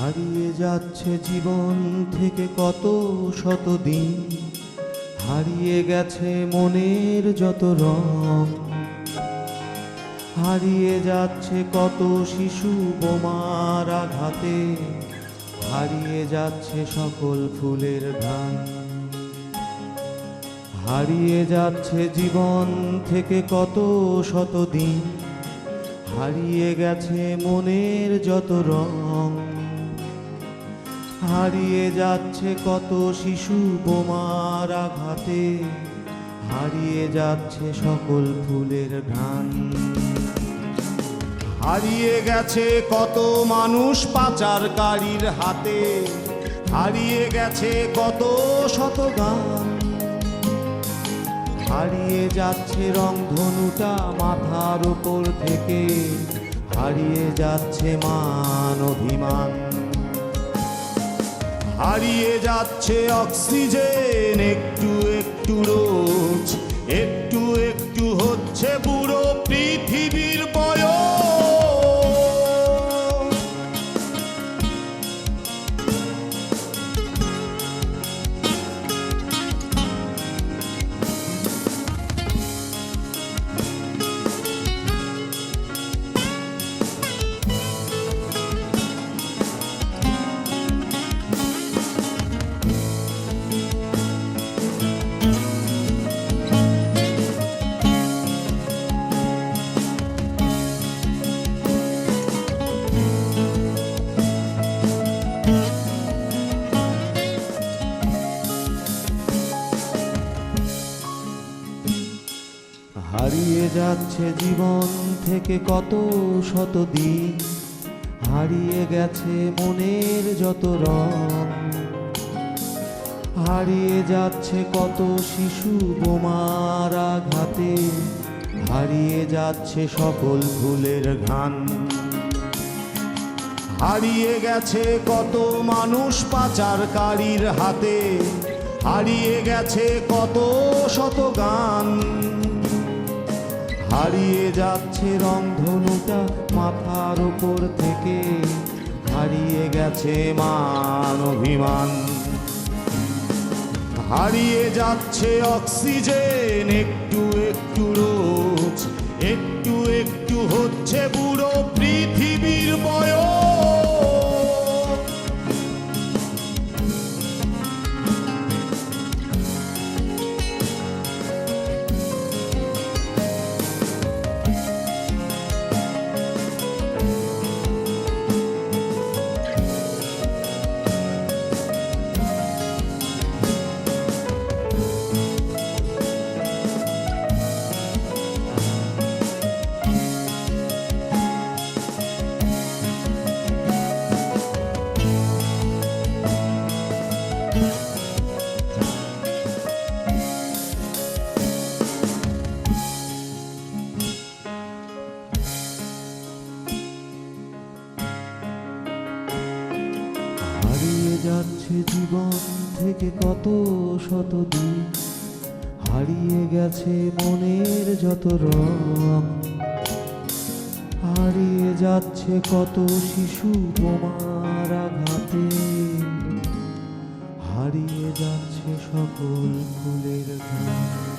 হারিয়ে যাচ্ছে জীবন থেকে কত শত দিন। হারিয়ে গেছে মনের যত রং। হারিয়ে যাচ্ছে কত শিশু বোমার আঘাতে। হারিয়ে যাচ্ছে সকল ফুলের ঘ্রাণ। হারিয়ে যাচ্ছে জীবন থেকে কত শত দিন। হারিয়ে গেছে মনের যত রং। হারিয়ে যাচ্ছে কত শিশু বোমার আঘাতে। হারিয়ে যাচ্ছে সকল ফুলের ঘ্রাণ হারিয়ে গেছে কত মানুষ পাচারকারীর হাতে। হারিয়ে গেছে কত শত গান হারিয়ে যাচ্ছে রংধনুটা মাথার উপর থেকে। হারিয়ে যাচ্ছে মান অভিমান। হারিয়ে যাচ্ছে অক্সিজেন একটু একটু রোজ একটু একটু হচ্ছে পুরো পৃথিবীর হারিয়ে যাচ্ছে জীবন থেকে কত শত দিন, হারিয়ে গেছে মনের যত রং, হারিয়ে যাচ্ছে কত শিশু বোমার আঘাতে, হারিয়ে যাচ্ছে সকল ফুলের ঘ্রাণ, হারিয়ে গেছে কত মানুষ পাচারকারীর হাতে, হারিয়ে গেছে কত শত গান। হারিয়ে যাচ্ছে রংধনুটা মাথার উপর থেকে। হারিয়ে গেছে মান অভিমান। হারিয়ে যাচ্ছে অক্সিজেন, একটু একটু রোজ, একটু একটু হচ্ছে পুরো পৃথিবীর বয়স। যাচ্ছে জীবন থেকে কত শত দিন। হারিয়ে গেছে মনের যত রং। হারিয়ে যাচ্ছে কত শিশু বোমার আঘাতে। হারিয়ে যাচ্ছে সকল ফুলের ঘ্রাণ।